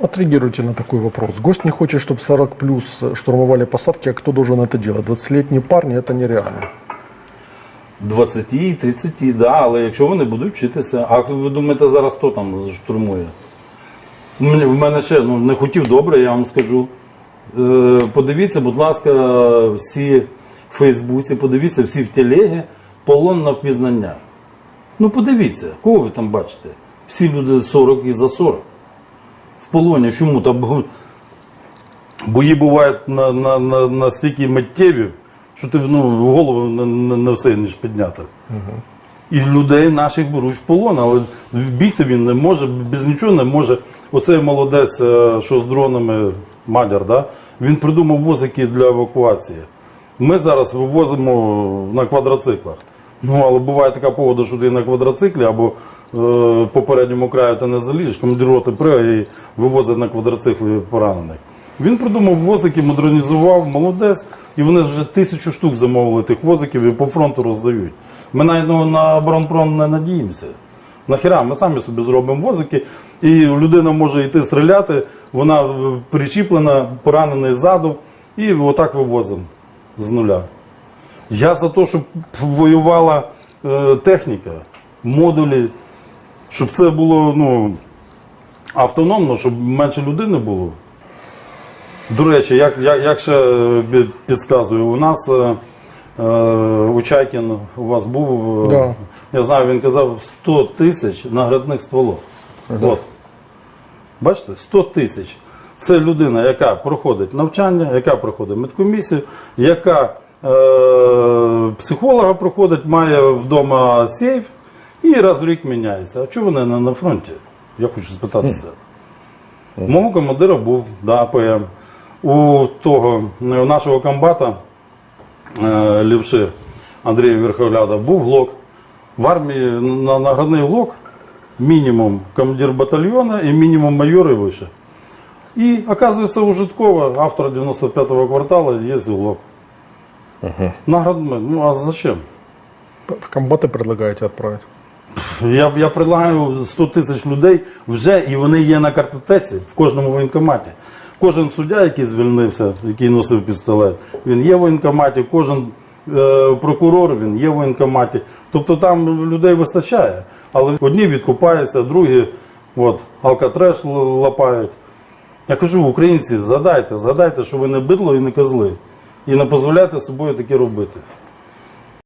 Отреагируйте на такой вопрос. Гость не хочет, чтобы 40 плюс штурмовали посадки, а кто должен это делать? 20-летние парни это нереально. 20 і 30, да, але якщо вони будуть вчитися, а ви думаєте, зараз хто там штурмує? У мене- В мене ще ну, не хотів добре, я вам скажу. Е, подивіться, будь ласка, всі в Фейсбуці, подивіться всі в телегі, полон на впізнання. Ну подивіться, кого ви там бачите? Всі люди 40 і за 40. Полоні. Чому? Та бо- бої бувають на, на, на, настільки миттєві, що ти ну, голову не, не, не встигнеш підняти. І людей наших беруть в полон, але бігти він не може, без нічого не може. Оцей молодець, е, що з дронами, Мадяр, да? він придумав возики для евакуації. Ми зараз вивозимо на квадроциклах. Ну, але буває така погода, що ти на квадроциклі або е, по краю ти не залізеш, командир роти пригає і вивозить на квадроциклі поранених. Він придумав возики, модернізував, молодець, і вони вже тисячу штук замовили тих возиків і по фронту роздають. Ми навіть ну, на оборонпром не надіємося. Нахіра, ми самі собі зробимо возики, і людина може йти стріляти, вона е, причіплена, поранений ззаду, і отак вивозимо з нуля. Я за те, щоб воювала е, техніка, модулі, щоб це було ну, автономно, щоб менше людини було. До речі, як, як, як ще е, пі- підказую, у нас е, е, у Чайкін у вас був, е, Да. я знаю, він казав 100 тисяч наградних стволов. От. Бачите, 100 тисяч. Це людина, яка проходить навчання, яка проходить медкомісію, яка психолога проходить, має вдома сейф і раз в рік міняється. А чого вони не на фронті? Я хочу спитатися. У Мого командира був да, АПМ. У того у нашого комбата е, лівши Андрія Верховляда був глок. В армії на наградний глок мінімум командир батальйону і мінімум майор і вище. І оказується у Житкова, автора 95-го кварталу, є глок. Наградний. Ну а зачем? В комбаты предлагаете отправить? Я, я предлагаю 100 тисяч людей вже і вони є на картотеці в кожному воєнкоматі. Кожен суддя, який звільнився, який носив пістолет, він є в воєнкоматі, кожен е, прокурор він є в воєнкоматі. Тобто там людей вистачає. Але одні відкупаються, другі от, алкатреш лапають. Я кажу, українці, згадайте, згадайте, що ви не бидло і не козли. І не дозволяйте собою таке робити.